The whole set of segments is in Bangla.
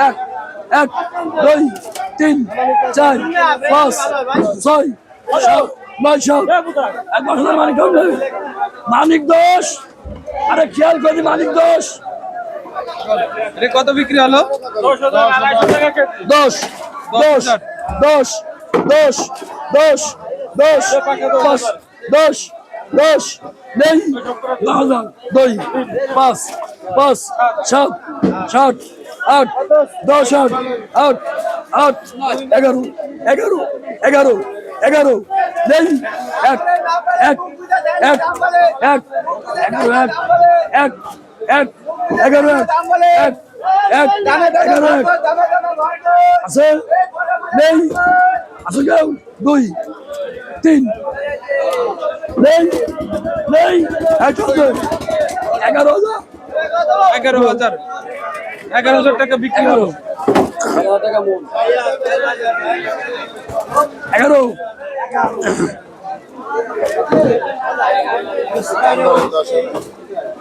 এক এক দুই তিন চার পাঁচ ছয় সাত নয় সাত এক বছর মানিক মানিক দোষ আরে খেয়াল করি মানিক দোষ কত বিক্রি হলো দশ দশ দশ দশ দশ। দশ দশ দশ দশ, নেই হাজার দুই, পাঁচ পাঁচ, সাত সাত, আট, দশ, আট আট আট, এগারো এগারো এগারো এগারো, নেই, এক এক এক এক, এগারো, এক এক এক, এগারো, এক এক এক, এগারো, এক, আছে, নেই, আছে দুই তিন নেই নেই এক এগারো হাজার এগারো হাজার এগারো হাজার টাকা বিক্রি এগারো এগারো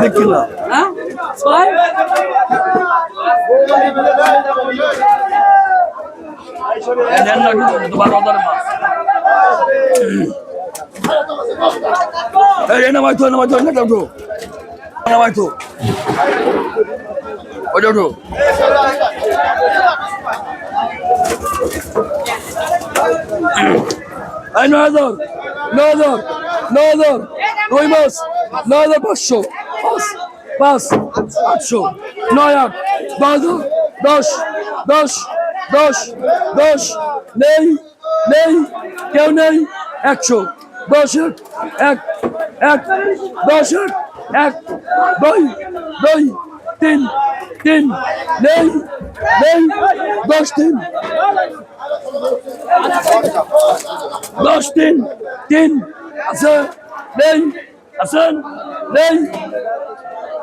দেখি না। নামাই তো নামাই তো না উঠো নামাই তো। ওটা উঠো নয় হাজার নয় হাজার। নয় হাজার দুই মাস, নয় হাজার পাঁচশো, পাঁচ পাঁচ, আটশো, নয় আট, দশ দশ দশ দশ দশ, নেই নেই, কেউ নেই, একশো, দশ এক এক, দশ এক, দুই দুই, তিন তিন, নেই নেই, দশ, তিন দশ, তিন তিন আছে? নেই? আছেন? নেই?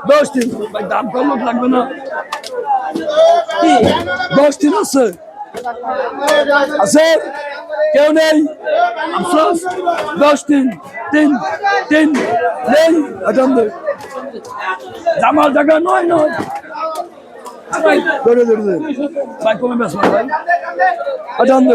দশ তিন ভাই দাম কম লাগবে না। দশ তিন আছে? আছে? কেউ নেই? আফসোস। দশ তিন। তিন। তিন নেই? দে জামাল জায়গা নয় নয়। ধরে ধরে ভাই কমে বেসবেন ভাই। দে